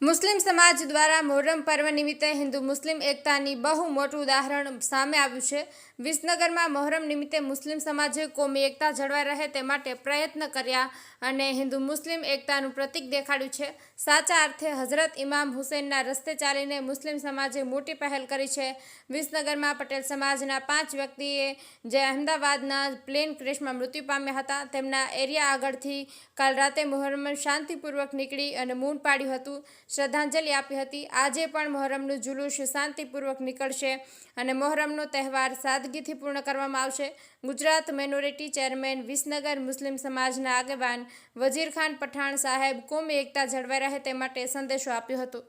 મુસ્લિમ સમાજ દ્વારા મોહરમ પર્વ નિમિત્તે હિન્દુ મુસ્લિમ એકતાની બહુ મોટું ઉદાહરણ સામે આવ્યું છે. વિસનગરમાં મોહરમ નિમિત્તે મુસ્લિમ સમાજે કોમી એકતા જળવાઈ રહે તે માટે પ્રયત્ન કર્યા અને હિન્દુ મુસ્લિમ એકતાનું પ્રતીક દેખાડ્યું છે. સાચા અર્થે હઝરત ઇમામ હુસૈનના રસ્તે ચાલીને મુસ્લિમ સમાજે મોટી પહેલ કરી છે. વિસનગરમાં પટેલ સમાજના પાંચ વ્યક્તિએ જે અહેમદાબાદના પ્લેન ક્રેશમાં મૃત્યુ પામ્યા હતા, તેમના એરિયા આગળથી કાલ રાતે મોહરમ શાંતિપૂર્વક નીકળી અને મૂન પાડ્યું હતું. શ્રદ્ધાંજલિ આપી હતી. આજે પણ મહોરમનું જુલુસ શાંતિપૂર્વક નીકળશે અને મહોરમનો તહેવાર સાદગીથી પૂર્ણ કરવામાં આવશે. ગુજરાત મેનોરિટી ચેરમેન વિસનગર મુસ્લિમ સમાજના આગેવાન વજીરખાન પઠાણ સાહેબ કોમી એકતા જળવાઈ રહે તે માટે સંદેશો આપ્યો હતો.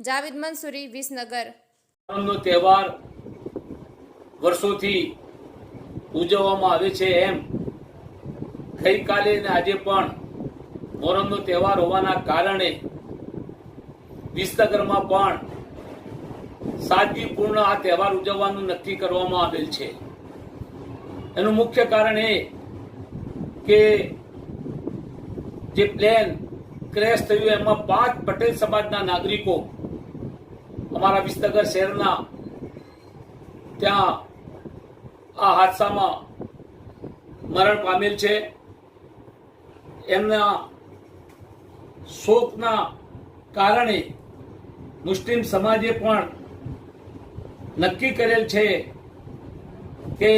જાવેદ મંસૂરી, વિસનગર. તહેવાર વર્ષોથી ઉજવવામાં આવે છે એમ. ગઈકાલે અને આજે પણ મોહરમનો તહેવાર હોવાના કારણે વિસનગરમાં પણ સાદગીપૂર્ણ આ તહેવાર ઉજવવાનું નક્કી કરવામાં આવેલ છે. એનું મુખ્ય કારણ એ કે જે પ્લેન ક્રેશ થયું એમાં પાંચ પટેલ સમાજના નાગરિકો અમારા વિસનગર શહેરના ત્યાં આ હાદસામાં મરણ પામેલ છે. એમના શોકના કારણે મુસ્લિમ સમાજે પણ નક્કી કરેલ છે કે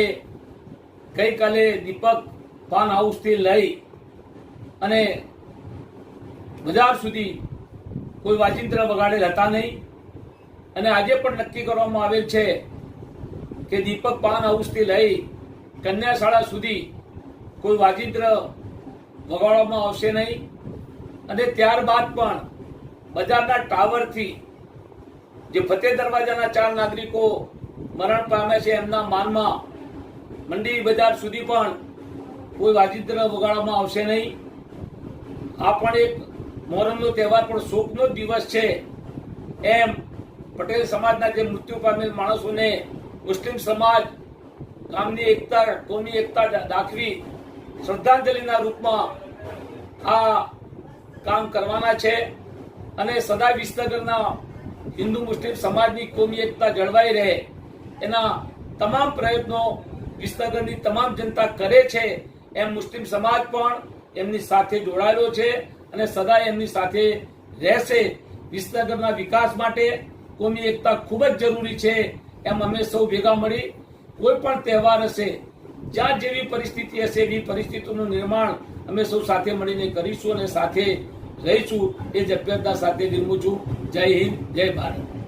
ગઈકાલે દીપક પાન હાઉસથી લઈ અને બજાર સુધી કોઈ વાજિંત્ર વગાડેલ હતા નહીં. અને આજે પણ નક્કી કરવામાં આવેલ છે કે દીપક પાન હાઉસથી લઈ કન્યા શાળા સુધી કોઈ વાજિંત્ર વગાડવામાં આવશે નહીં. અને ત્યારબાદ પણ બજારના ટાવરથી જે ફતેહ દરવાજાના ચાર નાગરિકો મરણ પામ્યા છે, એમના માનમાં મંડી બજાર સુધી પણ કોઈ વાજિંત્ર વગાડવામાં આવશે નહીં. આ પણ એક મોહરમનો તહેવાર, પણ શોકનો જ દિવસ છે. એમ પટેલ સમાજના જે મૃત્યુ પામેલ માણસોને મુસ્લિમ સમાજ ગામની એકતા કોમી એકતા દાખવી શ્રદ્ધાંજલિના રૂપમાં આ કામ કરવાના છે. અને સદા વિસનગરના હિન્દુ મુસ્લિમ સમાજની કોમી એકતા જળવાઈ રહે, એના તમામ પ્રયત્નો વિસનગરની તમામ જનતા કરે છે, એમ મુસ્લિમ સમાજ પણ એમની સાથે જોડાયેલો છે અને સદાય એમની સાથે રહેશે. વિસનગરના વિકાસ માટે કોમી એકતા ખૂબ જ જરૂરી છે, એમ અમે સૌ ભેગા મળી કોઈ પણ તહેવાર હશે, જ્યાં જેવી પરિસ્થિતિ હશે, એવી પરિસ્થિતિનું નિર્માણ અમે સૌ સાથે મળીને કરીશું અને સાથે રહીશું એ જ સાથે નિર્મું છું. જય હિન્દ જય ભારત.